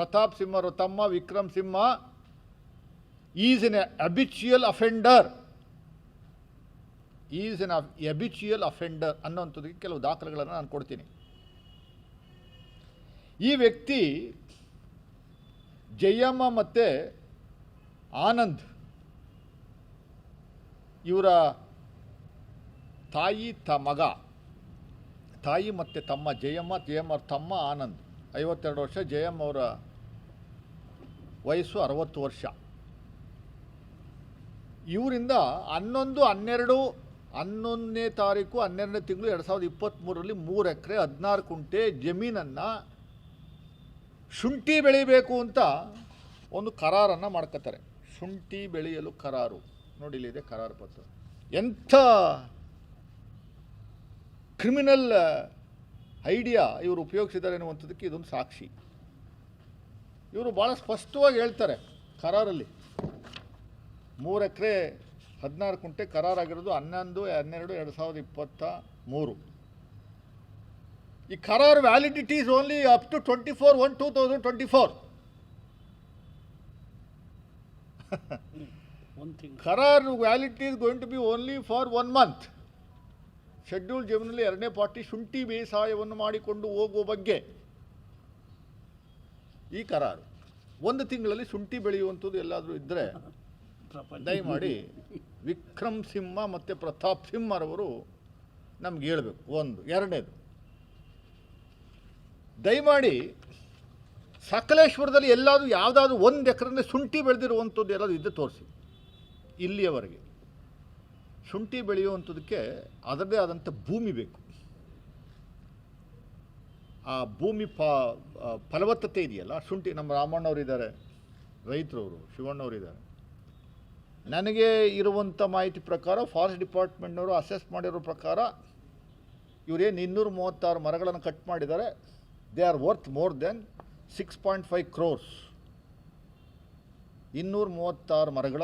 ಪ್ರತಾಪ್ ಸಿಂಹರು ತಮ್ಮ Vikram Simha is an habitual offender. Is an habitual offender ಅನ್ನೋಂಥದ್ದಕ್ಕೆ ಕೆಲವು ದಾಖಲೆಗಳನ್ನು ನಾನು ಕೊಡ್ತೀನಿ. ಈ ವ್ಯಕ್ತಿ ಜಯಮ್ಮ ಮತ್ತು ಆನಂದ್ ಇವರ ತಾಯಿ ತ ಮಗ. ತಾಯಿ ಮತ್ತು ತಮ್ಮ ಜಯಮ್ಮ ಜಯಮ್ಮ ತಮ್ಮ ಆನಂದ್. ಐವತ್ತೆರಡು ವರ್ಷ ಜಯಮ್ಮ ಅವರ ವಯಸ್ಸು ಅರವತ್ತು ವರ್ಷ. ಇವರಿಂದ ಹನ್ನೊಂದು, ಹನ್ನೆರಡು, ಹನ್ನೊಂದನೇ ತಾರೀಕು, ಹನ್ನೆರಡನೇ ತಿಂಗಳು ಎರಡು ಸಾವಿರದ ಇಪ್ಪತ್ತ್ಮೂರರಲ್ಲಿ ಮೂರು ಎಕರೆ, ಹದಿನಾರು ಕುಂಟೆ ಜಮೀನನ್ನು ಶುಂಠಿ ಬೆಳಿಬೇಕು ಅಂತ ಒಂದು ಕರಾರನ್ನು ಮಾಡ್ಕೋತಾರೆ ಶುಂಠಿ ಬೆಳೆಯಲು ಕರಾರು. ನೋಡಿ ಇಲ್ಲಿದೆ ಕರಾರು ಪತ್ರ. ಎಂಥ ಕ್ರಿಮಿನಲ್ ಐಡಿಯಾ ಇವರು ಉಪಯೋಗಿಸಿದ್ದಾರೆ ಅನ್ನುವಂಥದ್ದಕ್ಕೆ ಇದೊಂದು ಸಾಕ್ಷಿ. ಇವರು ಭಾಳ ಸ್ಪಷ್ಟವಾಗಿ ಹೇಳ್ತಾರೆ ಕರಾರಲ್ಲಿ. ಮೂರು ಎಕರೆ ಹದಿನಾರು ಕುಂಟೆ ಕರಾರಾಗಿರೋದು ಹನ್ನೊಂದು ಹನ್ನೆರಡು ಎರಡು ಸಾವಿರದ ಇಪ್ಪತ್ತ ಮೂರು. ಈ ಕರಾರ್ validity is only up to twenty four one two thousand twenty four ಕರಾರ್ validity is going to be only for one month schedule ಜಮೀನಲ್ಲಿ ಎರಡನೇ ಪಾರ್ಟಿ ಶುಂಠಿ ಬೇಸಾಯವನ್ನು ಮಾಡಿಕೊಂಡು ಹೋಗುವ ಬಗ್ಗೆ. ಈ ಕರಾರು. ಒಂದು ತಿಂಗಳಲ್ಲಿ ಶುಂಠಿ ಬೆಳೆಯುವಂಥದ್ದು ಎಲ್ಲಾದರೂ ಇದ್ದರೆ ದಯಮಾಡಿ ವಿಕ್ರಮ್ ಸಿಂಹ ಮತ್ತು ಪ್ರತಾಪ್ ಸಿಂಹರವರು ನಮ್ಗೆ ಹೇಳಬೇಕು. ಒಂದು ಎರಡನೇದು. ದಯಮಾಡಿ ಸಕಲೇಶ್ವರದಲ್ಲಿ ಎಲ್ಲಾದರೂ ಯಾವುದಾದ್ರೂ ಒಂದು ಎಕರೆಯಲ್ಲಿ ಶುಂಠಿ ಬೆಳೆದಿರುವಂಥದ್ದು ಎಲ್ಲಾದರೂ ಇದ್ದರೆ ತೋರಿಸಿ. ಇಲ್ಲಿಯವರೆಗೆ. ಶುಂಠಿ ಬೆಳೆಯುವಂಥದಕ್ಕೆ ಅದರದೇ ಆದಂಥ ಭೂಮಿ ಬೇಕು. ಆ ಭೂಮಿ ಪ ಫಲವತ್ತತೆ ಇದೆಯಲ್ಲ, ಶುಂಠಿ, ನಮ್ಮ ರಾಮಣ್ಣವ್ರು ಇದ್ದಾರೆ ರೈತರವರು ಶಿವಣ್ಣವ್ರು ಇದ್ದಾರೆ ನನಗೆ ಇರುವಂಥ ಮಾಹಿತಿ ಪ್ರಕಾರ, ಫಾರೆಸ್ಟ್ ಡಿಪಾರ್ಟ್ಮೆಂಟ್ನವರು ಅಸೆಸ್ ಮಾಡಿರೋ ಪ್ರಕಾರ, ಇವರೇನು ಇನ್ನೂರು ಮೂವತ್ತಾರು ಮರಗಳನ್ನು ಕಟ್ ಮಾಡಿದ್ದಾರೆ. They are worth more than six point five crores ಇನ್ನೂರ ಮೂವತ್ತಾರು ಮರಗಳ